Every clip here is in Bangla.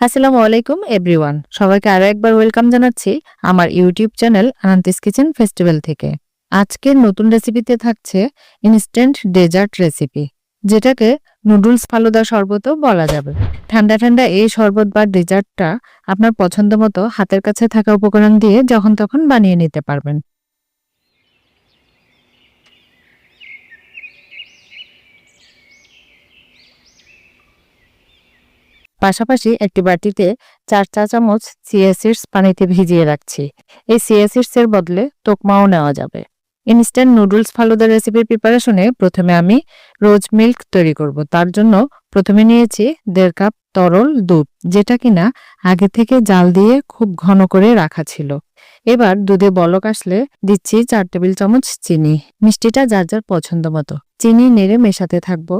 আসসালামু আলাইকুম, এভরিওয়ান। সবাইকে আরও একবার ওয়েলকাম জানাচ্ছি আমার ইউটিউব চ্যানেল আনান্তিস কিচেন ফেস্টিভ্যাল থেকে। আজকের নতুন রেসিপিতে থাকছে ইনস্ট্যান্ট ডেজার্ট রেসিপি, যেটাকে নুডলস ফালুদা শরবতও বলা যাবে। ঠান্ডা ঠান্ডা এই শরবত বা ডেজার্টটা আপনার পছন্দ মতো হাতের কাছে থাকা উপকরণ দিয়ে যখন তখন বানিয়ে নিতে পারবেন। পাশাপাশি একটি বাটিতে চার চা চামচ চিয়া সিডস পানিতে ভিজিয়ে রাখছি। এই চিয়া সিডস এর বদলে তোকমাও নেওয়া যাবে। ইনস্ট্যান্ট নুডলস ফালুদা রেসিপির প্রিপারেশনে প্রথমে আমি রোজ মিল্ক তৈরি করব। তার জন্য প্রথমে নিয়েছি দেড় কাপ তরল দুধ, যেটা কিনা আগে থেকে জাল দিয়ে খুব ঘন করে রাখা ছিল। এবার দুধে বলক আসলে দিচ্ছি চার টেবিল চামচ চিনি। মিষ্টিটা যার যার পছন্দ মতো। চিনি নেড়ে মেশাতে থাকব।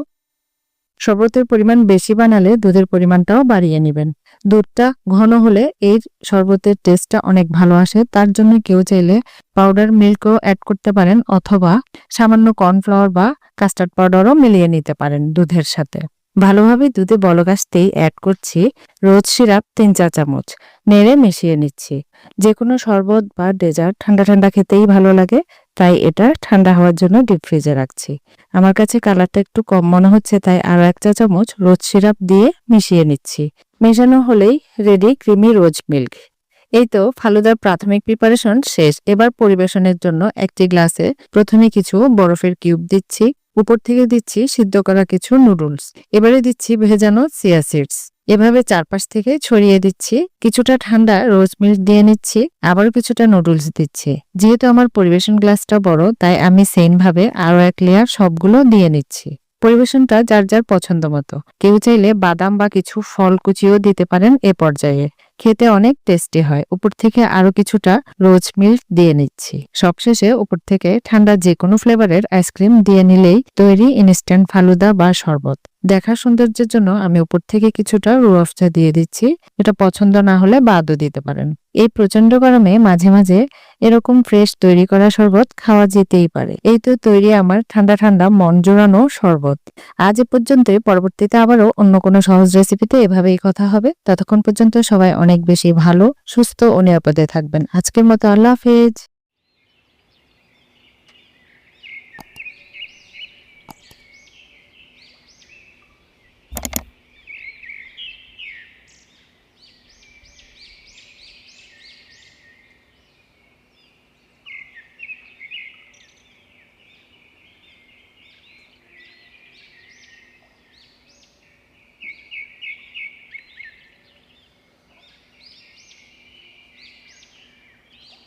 শরবতের পরিমাণ বেশি বানালে দুধের পরিমাণটাও বাড়িয়ে নেবেন। দুধটা ঘন হলে এর শরবতের টেস্টটা অনেক ভালো আসে, তার জন্য কেউ চাইলে পাউডার মিল্কও অ্যাড করতে পারেন অথবা সামান্য কর্নফ্লাওয়ার বা কাস্টার্ড পাউডারও মিলিয়ে নিতে পারেন দুধের সাথে। ভালোভাবে দুধে বলক আসতেই অ্যাড করছি রোজ সিরাপ তিন চা চামচ। নেড়ে মিশিয়ে নিচ্ছি। যে কোনো শরবত বা ডেজার্ট ঠান্ডা ঠান্ডা খেতেই ভালো লাগে, তাই এটা ঠান্ডা হওয়ার জন্য ডিপ ফ্রিজে রাখছি। আমার কাছে কালারটা একটু কম মনে হচ্ছে, তাই আরও এক চা চামচ রোজ সিরাপ দিয়ে মিশিয়ে নিচ্ছি। মেশানো হলেই রেডি ক্রিমি রোজ মিল্ক এই তো ফালুদার প্রাথমিক প্রিপারেশন শেষ। এবার পরিবেশনের জন্য একটি গ্লাসে প্রথমে কিছু বরফের কিউব দিচ্ছি। উপর থেকে দিচ্ছি সিদ্ধ করা কিছু নুডলস এবারে দিচ্ছি ভেজানো সিয়া সিডস এভাবে চারপাশ থেকে ছড়িয়ে দিচ্ছি। কিছুটা ঠান্ডা রোজ মিল্ক দিয়ে নিচ্ছি। আবার কিছুটা নুডলস দিচ্ছি। যেহেতু আমার পরিবেশন গ্লাসটা বড়, তাই আমি সেম ভাবে আরও এক লেয়ার সবগুলো দিয়ে নিচ্ছি। পরিবেশনটা যার যার পছন্দ মতো। কেউ চাইলে বাদাম বা কিছু ফল কুচিও দিতে পারেন এ পর্যায়ে। খেতে অনেক টেস্টি হয়। উপর থেকে আরও কিছুটা রোজ মিল্ক দিয়ে নিচ্ছি। সবশেষে উপর থেকে ঠান্ডা যে কোনো ফ্লেভারের আইসক্রিম দিয়ে নিলেই তৈরি ইনস্ট্যান্ট ফালুদা বা শরবত। দেখার সৌন্দর্যের জন্য আমি উপর থেকে কিছুটা রুয়াফচা দিয়ে দিচ্ছি। এটা পছন্দ না হলে বাদও দিতে পারেন। এই প্রচণ্ড গরমে মাঝে মাঝে এরকম ফ্রেশ তৈরি করা শরবত খাওয়া যেতেই পারে। এই তো তৈরি আমার ঠান্ডা ঠান্ডা মন জোড়ানো শরবত। আজ এ পর্যন্তই। পরবর্তীতে আবারও অন্য কোনো সহজ রেসিপিতে এভাবেই কথা হবে। ততক্ষণ পর্যন্ত সবাই অনেক বেশি ভালো, সুস্থ ও নিরাপদে থাকবেন। আজকের মতো আল্লাহ হাফেজ।